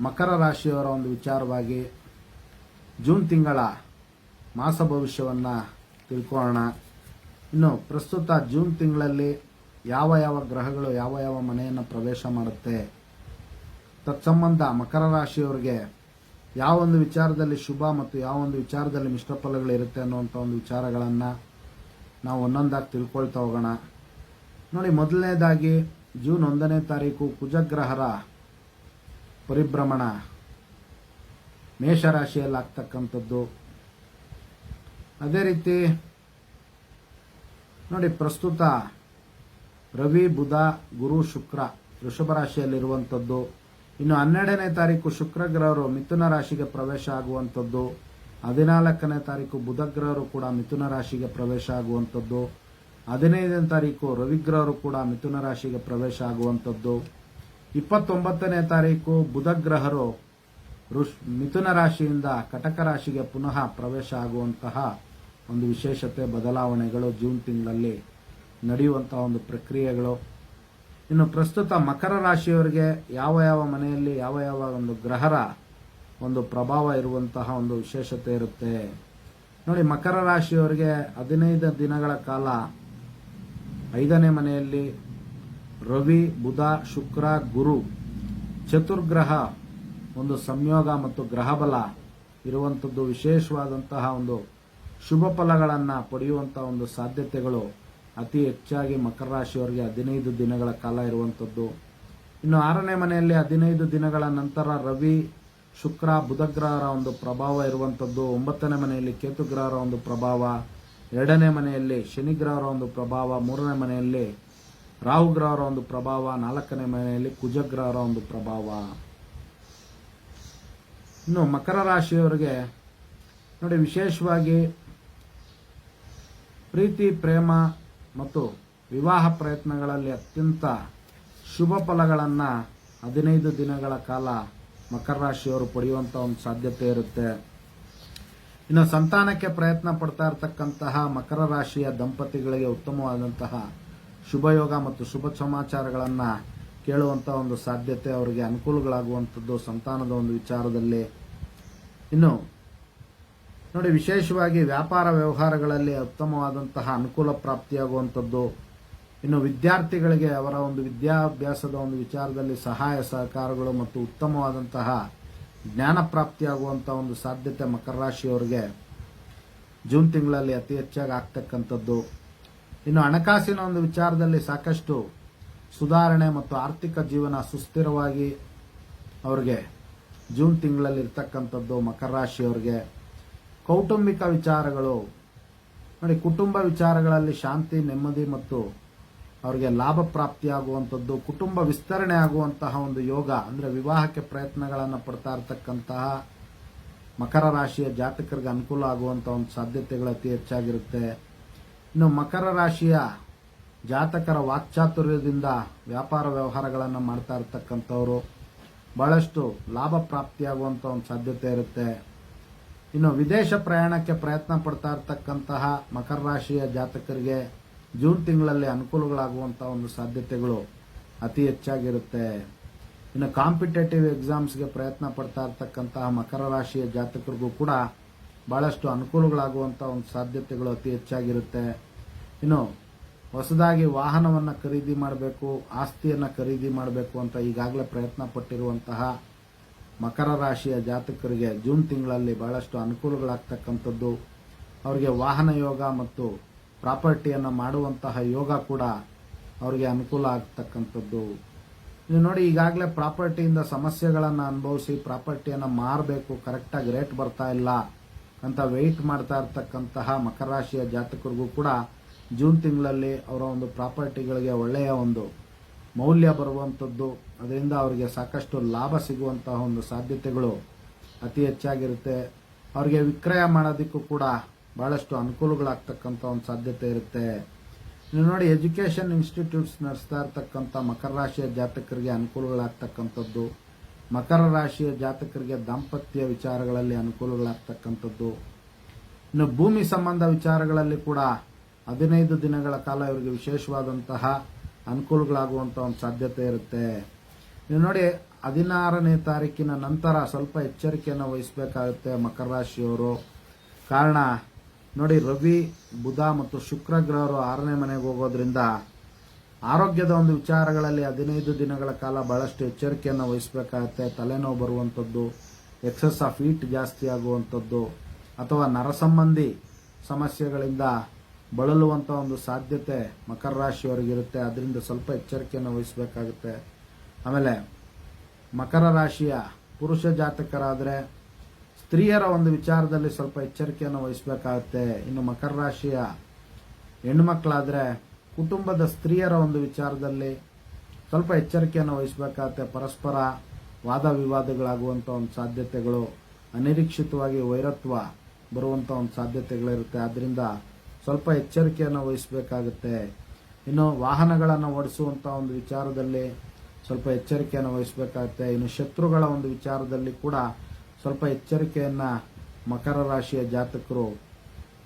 ಮಕರ ರಾಶಿಯವರ ಒಂದು ವಿಚಾರವಾಗಿ ಜೂನ್ ತಿಂಗಳ ಮಾಸ ಭವಿಷ್ಯವನ್ನು ತಿಳ್ಕೊಳ್ಳೋಣ. ಇನ್ನು ಪ್ರಸ್ತುತ ಜೂನ್ ತಿಂಗಳಲ್ಲಿ ಯಾವ ಯಾವ ಗ್ರಹಗಳು, ಯಾವ ಯಾವ ಮನೆಯನ್ನು ಪ್ರವೇಶ ಮಾಡುತ್ತೆ, ತತ್ಸಂಬಂಧ ಮಕರ ರಾಶಿಯವರಿಗೆ ಯಾವ ಒಂದು ವಿಚಾರದಲ್ಲಿ ಶುಭ ಮತ್ತು ಯಾವ ಒಂದು ವಿಚಾರದಲ್ಲಿ ಮಿಶ್ರ ಫಲಗಳಿರುತ್ತೆ ಅನ್ನುವಂಥ ಒಂದು ವಿಚಾರಗಳನ್ನು ನಾವು ಒಂದೊಂದಾಗಿ ತಿಳ್ಕೊಳ್ತಾ ಹೋಗೋಣ. ನೋಡಿ, ಮೊದಲನೇದಾಗಿ ಜೂನ್ ಒಂದನೇ ತಾರೀಕು ಕುಜಗ್ರಹರ ಪರಿಭ್ರಮಣ. ಮೇಷರಾಶಿಯಲ್ಲಿ ಆಗ್ತಕ್ಕಂಥದ್ದು ಅದೇ ರೀತಿ, ನೋಡಿ, ಪ್ರಸ್ತುತ ರವಿ, ಬುಧ, ಗುರು, ಶುಕ್ರ, ವೃಷಭ ರಾಶಿಯಲ್ಲಿರುವಂಥದ್ದು. ಇನ್ನು ಹನ್ನೆರಡನೇ ತಾರೀಕು ಶುಕ್ರಗ್ರಹರು ಮಿಥುನ ರಾಶಿಗೆ ಪ್ರವೇಶ ಆಗುವಂಥದ್ದು. ಹದಿನಾಲ್ಕನೇ ತಾರೀಕು ಬುಧಗ್ರಹರು ಕೂಡ ಮಿಥುನ ರಾಶಿಗೆ ಪ್ರವೇಶ ಆಗುವಂಥದ್ದು. ಹದಿನೈದನೇ ತಾರೀಕು ರವಿಗ್ರಹರು ಕೂಡ ಮಿಥುನ ರಾಶಿಗೆ ಪ್ರವೇಶ ಆಗುವಂಥದ್ದು. ಇಪ್ಪತ್ತೊಂಬತ್ತನೇ ತಾರೀಕು ಬುಧಗ್ರಹರು ಮಿಥುನ ರಾಶಿಯಿಂದ ಕಟಕ ರಾಶಿಗೆ ಪುನಃ ಪ್ರವೇಶ ಆಗುವಂತಹ ಒಂದು ವಿಶೇಷತೆ, ಬದಲಾವಣೆಗಳು ಜೂನ್ ತಿಂಗಳಲ್ಲಿ ನಡೆಯುವಂತಹ ಒಂದು ಪ್ರಕ್ರಿಯೆಗಳು. ಇನ್ನು ಪ್ರಸ್ತುತ ಮಕರ ರಾಶಿಯವರಿಗೆ ಯಾವ ಯಾವ ಮನೆಯಲ್ಲಿ ಯಾವ ಯಾವ ಒಂದು ಗ್ರಹರ ಒಂದು ಪ್ರಭಾವ ಇರುವಂತಹ ಒಂದು ವಿಶೇಷತೆ ಇರುತ್ತೆ. ನೋಡಿ, ಮಕರ ರಾಶಿಯವರಿಗೆ ಹದಿನೈದು ದಿನಗಳ ಕಾಲ ಐದನೇ ಮನೆಯಲ್ಲಿ ರವಿ, ಬುಧ, ಶುಕ್ರ, ಗುರು, ಚತುರ್ಗ್ರಹ, ಒಂದು ಸಂಯೋಗ ಮತ್ತು ಗ್ರಹಬಲ ಇರುವಂಥದ್ದು ವಿಶೇಷವಾದಂತಹ ಒಂದು ಶುಭ ಫಲಗಳನ್ನು ಪಡೆಯುವಂಥ ಒಂದು ಸಾಧ್ಯತೆಗಳು ಅತಿ ಹೆಚ್ಚಾಗಿ ಮಕರ ರಾಶಿಯವರಿಗೆ ಹದಿನೈದು ದಿನಗಳ ಕಾಲ ಇರುವಂಥದ್ದು ಇನ್ನು ಆರನೇ ಮನೆಯಲ್ಲಿ ಹದಿನೈದು ದಿನಗಳ ನಂತರ ರವಿ, ಶುಕ್ರ, ಬುಧಗ್ರಹರ ಒಂದು ಪ್ರಭಾವ ಇರುವಂಥದ್ದು ಒಂಬತ್ತನೇ ಮನೆಯಲ್ಲಿ ಕೇತುಗ್ರಹರ ಒಂದು ಪ್ರಭಾವ, ಎರಡನೇ ಮನೆಯಲ್ಲಿ ಶನಿಗ್ರಹರ ಒಂದು ಪ್ರಭಾವ, ಮೂರನೇ ಮನೆಯಲ್ಲಿ ರಾಹು ಗ್ರಹರ ಒಂದು ಪ್ರಭಾವ, ನಾಲ್ಕನೇ ಮನೆಯಲ್ಲಿ ಕುಜಗ್ರಹರ ಒಂದು ಪ್ರಭಾವ. ಇನ್ನು ಮಕರ ರಾಶಿಯವರಿಗೆ ನೋಡಿ, ವಿಶೇಷವಾಗಿ ಪ್ರೀತಿ, ಪ್ರೇಮ ಮತ್ತು ವಿವಾಹ ಪ್ರಯತ್ನಗಳಲ್ಲಿ ಅತ್ಯಂತ ಶುಭ ಫಲಗಳನ್ನು ಹದಿನೈದು ದಿನಗಳ ಕಾಲ ಮಕರ ರಾಶಿಯವರು ಪಡೆಯುವಂಥ ಒಂದು ಸಾಧ್ಯತೆ ಇರುತ್ತೆ. ಇನ್ನು ಸಂತಾನಕ್ಕೆ ಪ್ರಯತ್ನ ಪಡ್ತಾ ಇರತಕ್ಕಂತಹ ಮಕರ ರಾಶಿಯ ದಂಪತಿಗಳಿಗೆ ಉತ್ತಮವಾದಂತಹ ಶುಭಯೋಗ ಮತ್ತು ಶುಭ ಸಮಾಚಾರಗಳನ್ನು ಕೇಳುವಂಥ ಒಂದು ಸಾಧ್ಯತೆ ಅವರಿಗೆ ಅನುಕೂಲಗಳಾಗುವಂಥದ್ದು ಸಂತಾನದ ಒಂದು ವಿಚಾರದಲ್ಲಿ. ಇನ್ನು, ನೋಡಿ, ವಿಶೇಷವಾಗಿ ವ್ಯಾಪಾರ ವ್ಯವಹಾರಗಳಲ್ಲಿ ಉತ್ತಮವಾದಂತಹ ಅನುಕೂಲ ಪ್ರಾಪ್ತಿಯಾಗುವಂಥದ್ದು. ಇನ್ನು, ವಿದ್ಯಾರ್ಥಿಗಳಿಗೆ ಅವರ ಒಂದು ವಿದ್ಯಾಭ್ಯಾಸದ ಒಂದು ವಿಚಾರದಲ್ಲಿ ಸಹಾಯ ಸಹಕಾರಗಳು ಮತ್ತು ಉತ್ತಮವಾದಂತಹ ಜ್ಞಾನ ಪ್ರಾಪ್ತಿಯಾಗುವಂಥ ಒಂದು ಸಾಧ್ಯತೆ ಮಕರ ರಾಶಿಯವರಿಗೆ ಜೂನ್ ತಿಂಗಳಲ್ಲಿ ಅತಿ ಹೆಚ್ಚಾಗಿ ಆಗ್ತಕ್ಕಂಥದ್ದು. ಇನ್ನು ಹಣಕಾಸಿನ ಒಂದು ವಿಚಾರದಲ್ಲಿ ಸಾಕಷ್ಟು ಸುಧಾರಣೆ ಮತ್ತು ಆರ್ಥಿಕ ಜೀವನ ಸುಸ್ಥಿರವಾಗಿ ಅವರಿಗೆ ಜೂನ್ ತಿಂಗಳಲ್ಲಿ ಇರ್ತಕ್ಕಂಥದ್ದು, ಮಕರ ರಾಶಿಯವರಿಗೆ ಕೌಟುಂಬಿಕ ವಿಚಾರಗಳು, ನೋಡಿ ಕುಟುಂಬ ವಿಚಾರಗಳಲ್ಲಿ ಶಾಂತಿ, ನೆಮ್ಮದಿ ಮತ್ತು ಅವರಿಗೆ ಲಾಭ ಪ್ರಾಪ್ತಿಯಾಗುವಂಥದ್ದು, ಕುಟುಂಬ ವಿಸ್ತರಣೆ ಆಗುವಂತಹ ಒಂದು ಯೋಗ ಅಂದರೆ ವಿವಾಹಕ್ಕೆ ಪ್ರಯತ್ನಗಳನ್ನು ಪಡ್ತಾ ಇರತಕ್ಕಂತಹ ಮಕರ ರಾಶಿಯ ಜಾತಕರಿಗೆ ಅನುಕೂಲ ಆಗುವಂಥ ಒಂದು ಸಾಧ್ಯತೆಗಳು ಅತಿ ಹೆಚ್ಚಾಗಿರುತ್ತೆ. ಇನ್ನು ಮಕರ ರಾಶಿಯ ಜಾತಕರ ವಾಕ್ಚಾತುರ್ಯದಿಂದ ವ್ಯಾಪಾರ ವ್ಯವಹಾರಗಳನ್ನು ಮಾಡ್ತಾ ಇರತಕ್ಕಂಥವ್ರು, ಬಹಳಷ್ಟು ಲಾಭ ಪ್ರಾಪ್ತಿಯಾಗುವಂಥ ಒಂದು ಸಾಧ್ಯತೆ ಇರುತ್ತೆ. ಇನ್ನು ವಿದೇಶ ಪ್ರಯಾಣಕ್ಕೆ ಪ್ರಯತ್ನ ಪಡ್ತಾ ಇರತಕ್ಕಂತಹ ಮಕರ ರಾಶಿಯ ಜಾತಕರಿಗೆ ಜೂನ್ ತಿಂಗಳಲ್ಲಿ ಅನುಕೂಲಗಳಾಗುವಂಥ ಒಂದು ಸಾಧ್ಯತೆಗಳು ಅತಿ ಹೆಚ್ಚಾಗಿರುತ್ತೆ. ಇನ್ನು ಕಾಂಪಿಟೇಟಿವ್ ಎಕ್ಸಾಮ್ಸ್ಗೆ ಪ್ರಯತ್ನ ಪಡ್ತಾ ಇರತಕ್ಕಂತಹ ಮಕರ ರಾಶಿಯ ಜಾತಕರಿಗೂ ಕೂಡ ಬಹಳಷ್ಟು ಅನುಕೂಲಗಳಾಗುವಂಥ ಒಂದು ಸಾಧ್ಯತೆಗಳು ಅತಿ ಹೆಚ್ಚಾಗಿರುತ್ತೆ. ಇನ್ನು ಹೊಸದಾಗಿ ವಾಹನವನ್ನು ಖರೀದಿ ಮಾಡಬೇಕು, ಆಸ್ತಿಯನ್ನು ಖರೀದಿ ಮಾಡಬೇಕು ಅಂತ ಈಗಾಗಲೇ ಪ್ರಯತ್ನ ಪಟ್ಟಿರುವಂತಹ ಮಕರ ರಾಶಿಯ ಜಾತಕರಿಗೆ ಜೂನ್ ತಿಂಗಳಲ್ಲಿ ಭಾಳಷ್ಟು ಅನುಕೂಲಗಳಾಗ್ತಕ್ಕಂಥದ್ದು. ಅವರಿಗೆ ವಾಹನ ಯೋಗ ಮತ್ತು ಪ್ರಾಪರ್ಟಿಯನ್ನು ಮಾಡುವಂತಹ ಯೋಗ ಕೂಡ ಅವರಿಗೆ ಅನುಕೂಲ ಆಗ್ತಕ್ಕಂಥದ್ದು. ನೀವು ನೋಡಿ, ಈಗಾಗಲೇ ಪ್ರಾಪರ್ಟಿಯಿಂದ ಸಮಸ್ಯೆಗಳನ್ನು ಅನುಭವಿಸಿ ಪ್ರಾಪರ್ಟಿಯನ್ನು ಮಾರಬೇಕು, ಕರೆಕ್ಟಾಗಿ ರೇಟ್ ಬರ್ತಾ ಇಲ್ಲ. ಅಂತ ವೆಯ್ಟ್ ಮಾಡ್ತಾ ಇರ್ತಕ್ಕಂತಹ ಮಕರ ರಾಶಿಯ ಜಾತಕರಿಗೂ ಕೂಡ ಜೂನ್ ತಿಂಗಳಲ್ಲಿ ಅವರ ಒಂದು ಪ್ರಾಪರ್ಟಿಗಳಿಗೆ ಒಳ್ಳೆಯ ಒಂದು ಮೌಲ್ಯ ಬರುವಂಥದ್ದು ಅದರಿಂದ ಅವರಿಗೆ ಸಾಕಷ್ಟು ಲಾಭ ಸಿಗುವಂತಹ ಒಂದು ಸಾಧ್ಯತೆಗಳು ಅತಿ ಹೆಚ್ಚಾಗಿರುತ್ತೆ. ಅವರಿಗೆ ವಿಕ್ರಯ ಮಾಡೋದಕ್ಕೂ ಕೂಡ ಭಾಳಷ್ಟು ಅನುಕೂಲಗಳಾಗ್ತಕ್ಕಂಥ ಒಂದು ಸಾಧ್ಯತೆ ಇರುತ್ತೆ. ನೀವು ನೋಡಿ ಎಜುಕೇಷನ್ ಇನ್ಸ್ಟಿಟ್ಯೂಟ್ಸ್ ನಡೆಸ್ತಾ ಇರ್ತಕ್ಕಂಥ ಮಕರ ರಾಶಿಯ ಜಾತಕರಿಗೆ ಅನುಕೂಲಗಳಾಗ್ತಕ್ಕಂಥದ್ದು. ಮಕರ ರಾಶಿಯ ಜಾತಕರಿಗೆ ದಾಂಪತ್ಯ ವಿಚಾರಗಳಲ್ಲಿ ಅನುಕೂಲಗಳಾಗ್ತಕ್ಕಂಥದ್ದು. ಇನ್ನು ಭೂಮಿ ಸಂಬಂಧ ವಿಚಾರಗಳಲ್ಲಿ ಕೂಡ ಹದಿನೈದು ದಿನಗಳ ಕಾಲ ಇವರಿಗೆ ವಿಶೇಷವಾದಂತಹ ಅನುಕೂಲಗಳಾಗುವಂಥ ಒಂದು ಸಾಧ್ಯತೆ ಇರುತ್ತೆ. ನೀವು ನೋಡಿ, ಹದಿನಾರನೇ ತಾರೀಕಿನ ನಂತರ ಸ್ವಲ್ಪ ಎಚ್ಚರಿಕೆಯನ್ನು ವಹಿಸಬೇಕಾಗುತ್ತೆ ಮಕರ ರಾಶಿಯವರು. ಕಾರಣ, ನೋಡಿ, ರವಿ, ಬುಧ ಮತ್ತು ಶುಕ್ರ ಗ್ರಹರು ಆರನೇ ಮನೆಗೆ ಹೋಗೋದ್ರಿಂದ ಆರೋಗ್ಯದ ಒಂದು ವಿಚಾರಗಳಲ್ಲಿ ಹದಿನೈದು ದಿನಗಳ ಕಾಲ ಬಹಳಷ್ಟು ಎಚ್ಚರಿಕೆಯನ್ನು ವಹಿಸಬೇಕಾಗತ್ತೆ. ತಲೆನೋವು ಬರುವಂಥದ್ದು, ಎಕ್ಸಸ್ ಆಫ್ ಹೀಟ್ ಜಾಸ್ತಿ ಆಗುವಂಥದ್ದು, ಅಥವಾ ನರ ಸಂಬಂಧಿ ಸಮಸ್ಯೆಗಳಿಂದ ಬಳಲುವಂಥ ಒಂದು ಸಾಧ್ಯತೆ ಮಕರ ರಾಶಿಯವರಿಗಿರುತ್ತೆ ಅದರಿಂದ ಸ್ವಲ್ಪ ಎಚ್ಚರಿಕೆಯನ್ನು ವಹಿಸಬೇಕಾಗುತ್ತೆ. ಆಮೇಲೆ ಮಕರ ರಾಶಿಯ ಪುರುಷ ಜಾತಕರಾದರೆ ಸ್ತ್ರೀಯರ ಒಂದು ವಿಚಾರದಲ್ಲಿ ಸ್ವಲ್ಪ ಎಚ್ಚರಿಕೆಯನ್ನು ವಹಿಸಬೇಕಾಗುತ್ತೆ. ಇನ್ನು ಮಕರ ರಾಶಿಯ ಹೆಣ್ಮಕ್ಳಾದ್ರೆ ಕುಟುಂಬದ ಸ್ತ್ರೀಯರ ಒಂದು ವಿಚಾರದಲ್ಲಿ ಸ್ವಲ್ಪ ಎಚ್ಚರಿಕೆಯನ್ನು ವಹಿಸಬೇಕಾಗುತ್ತೆ. ಪರಸ್ಪರ ವಾದ ವಿವಾದಗಳಾಗುವಂಥ ಒಂದು ಸಾಧ್ಯತೆಗಳು, ಅನಿರೀಕ್ಷಿತವಾಗಿ ವೈರತ್ವ ಬರುವಂಥ ಒಂದು ಸಾಧ್ಯತೆಗಳಿರುತ್ತೆ. ಆದ್ದರಿಂದ ಸ್ವಲ್ಪ ಎಚ್ಚರಿಕೆಯನ್ನು ವಹಿಸಬೇಕಾಗುತ್ತೆ. ಇನ್ನು ವಾಹನಗಳನ್ನು ಓಡಿಸುವಂಥ ಒಂದು ವಿಚಾರದಲ್ಲಿ ಸ್ವಲ್ಪ ಎಚ್ಚರಿಕೆಯನ್ನು ವಹಿಸಬೇಕಾಗುತ್ತೆ. ಇನ್ನು ಶತ್ರುಗಳ ಒಂದು ವಿಚಾರದಲ್ಲಿ ಕೂಡ ಸ್ವಲ್ಪ ಎಚ್ಚರಿಕೆಯನ್ನು ಮಕರ ರಾಶಿಯ ಜಾತಕರು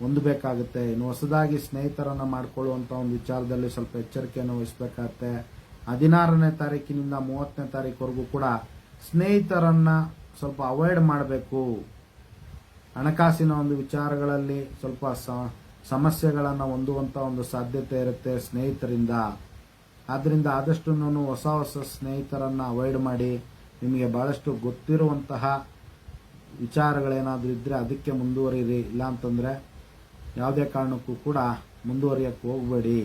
ಹೊಂದಬೇಕಾಗುತ್ತೆ ಇನ್ನು ಹೊಸದಾಗಿ ಸ್ನೇಹಿತರನ್ನ ಮಾಡ್ಕೊಳ್ಳುವಂತ ಒಂದು ವಿಚಾರದಲ್ಲಿ ಸ್ವಲ್ಪ ಎಚ್ಚರಿಕೆಯನ್ನು ವಹಿಸಬೇಕಾಗತ್ತೆ. ಹದಿನಾರನೇ ತಾರೀಕಿನಿಂದ ಮೂವತ್ತನೇ ತಾರೀಕುವರೆಗೂ ಕೂಡ ಸ್ನೇಹಿತರನ್ನ ಸ್ವಲ್ಪ ಅವಾಯ್ಡ್ ಮಾಡಬೇಕು. ಹಣಕಾಸಿನ ಒಂದು ವಿಚಾರಗಳಲ್ಲಿ ಸ್ವಲ್ಪ ಸಮಸ್ಯೆಗಳನ್ನ ಹೊಂದುವಂತ ಒಂದು ಸಾಧ್ಯತೆ ಇರುತ್ತೆ ಸ್ನೇಹಿತರಿಂದ. ಆದ್ರಿಂದ ಆದಷ್ಟು ಹೊಸ ಹೊಸ ಸ್ನೇಹಿತರನ್ನ ಅವಾಯ್ಡ್ ಮಾಡಿ ನಿಮಗೆ ಬಹಳಷ್ಟು ಗೊತ್ತಿರುವಂತಹ ವಿಚಾರಗಳೇನಾದ್ರೂ ಇದ್ರೆ ಅದಕ್ಕೆ ಮುಂದುವರಿಯಿರಿ. ಇಲ್ಲ ಅಂತಂದ್ರೆ ಯಾವುದೇ ಕಾರಣಕ್ಕೂ ಕೂಡ ಮುಂದುವರಿಯಕ್ಕೆ ಹೋಗಬೇಡಿ.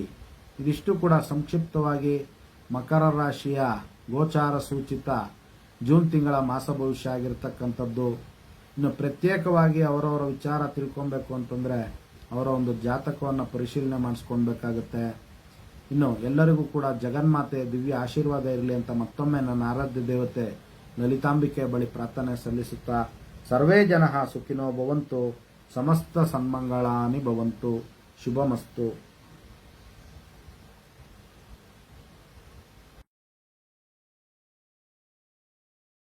ಇದಿಷ್ಟು ಕೂಡ ಸಂಕ್ಷಿಪ್ತವಾಗಿ ಮಕರ ರಾಶಿಯ ಗೋಚಾರ ಸೂಚಿತ ಜೂನ್ ತಿಂಗಳ ಮಾಸ ಭವಿಷ್ಯ ಆಗಿರತಕ್ಕಂಥದ್ದು. ಇನ್ನು ಪ್ರತ್ಯೇಕವಾಗಿ ಅವರವರ ವಿಚಾರ ತಿಳ್ಕೊಬೇಕು ಅಂತಂದರೆ ಅವರ ಒಂದು ಜಾತಕವನ್ನು ಪರಿಶೀಲನೆ ಮಾಡಿಸ್ಕೊಳ್ಬೇಕಾಗತ್ತೆ. ಇನ್ನು ಎಲ್ಲರಿಗೂ ಕೂಡ ಜಗನ್ಮಾತೆ ದಿವ್ಯ ಆಶೀರ್ವಾದ ಇರಲಿ ಅಂತ ಮತ್ತೊಮ್ಮೆ ನನ್ನ ಆರಾಧ್ಯ ದೇವತೆ ಲಲಿತಾಂಬಿಕೆ ಬಳಿ ಪ್ರಾರ್ಥನೆ ಸಲ್ಲಿಸುತ್ತಾ, ಸರ್ವೇ ಜನ ಸುಖಿನೋ ಭವಂತು. ಸಮಸ್ತ ಸನ್ಮಂಗಳಾನಿ ಭವಂತು. ಶುಭಮಸ್ತು.